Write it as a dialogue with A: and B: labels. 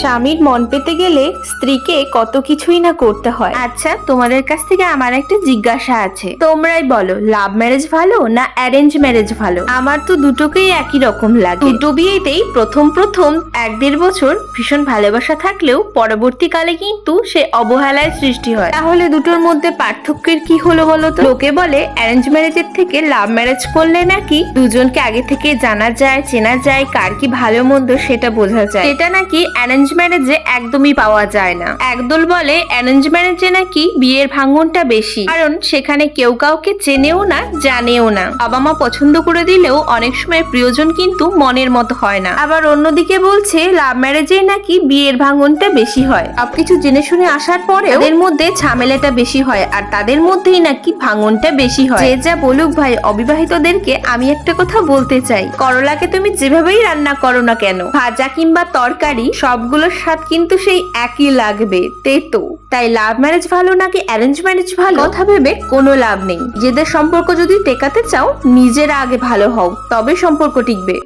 A: স্বামীর মন পেতে গেলে স্ত্রীকে কত কিছুই না করতে হয়। আচ্ছা তোমাদের কাছ থেকে আমার একটা জিজ্ঞাসা আছে। তোমরাই বলো লাভ ম্যারেজ ভালো না অ্যারেঞ্জ ম্যারেজ ভালো? আমার তো দুটোকেই একই রকম লাগে। দুটো বিয়েতেই প্রথম প্রথম এক দেড় বছর ভীষণ ভালোবাসা থাকলেও পরবর্তীকালে কিন্তু সে অবহেলায় সৃষ্টি হয়। তাহলে দুটোর মধ্যে পার্থক্যের কি হলো বলো তো? লোকে বলে অ্যারেঞ্জ ম্যারেজের থেকে লাভ ম্যারেজ করলে নাকি দুজনকে আগে থেকে জানা যায় চেনা যায় কার কি ভালো মন্দ সেটা বোঝা যায়। এটা নাকি অ্যারেঞ্জ ম্যারেজে একদমই পাওয়া যায় না। একদল বলে অ্যারেঞ্জ ম্যারেজে নাকি বিয়ের ভাঙনটা বেশি। কারণ সেখানে কেউ কাউকে চেনেও না, জানেও না। বাবা মা পছন্দ করে দিলেও অনেক সময় প্রিয়জন কিন্তু মনের মতো হয় না। আবার অন্যদিকে বলছে লাভ ম্যারেজে নাকি বিয়ের ভাঙনটা বেশি হয়। সবকিছু জেনে শুনে আসার পরে এর মধ্যে ঝামেলাটা বেশি হয় আর তাদের মধ্যেই নাকি ভাঙনটা বেশি হয়। যে যা বলুক ভাই, অবিবাহিতদেরকে আমি একটা কথা বলতে চাই। করলাকে তুমি যেভাবেই রান্না করো না কেন, ভাজা কিংবা তরকারি সবগুলোর স্বাদ কিন্তু সেই একই লাগবে তেতো তাই লাভ ম্যারেজ ভালো নাকি অ্যারেঞ্জ ম্যারেজ ভালো? কথা ভেবে কোনো লাভ নেই। নিজেদের সম্পর্ক যদি টেকাতে চাও, নিজেরা আগে ভালো হও, তবে সম্পর্ক টিকবে।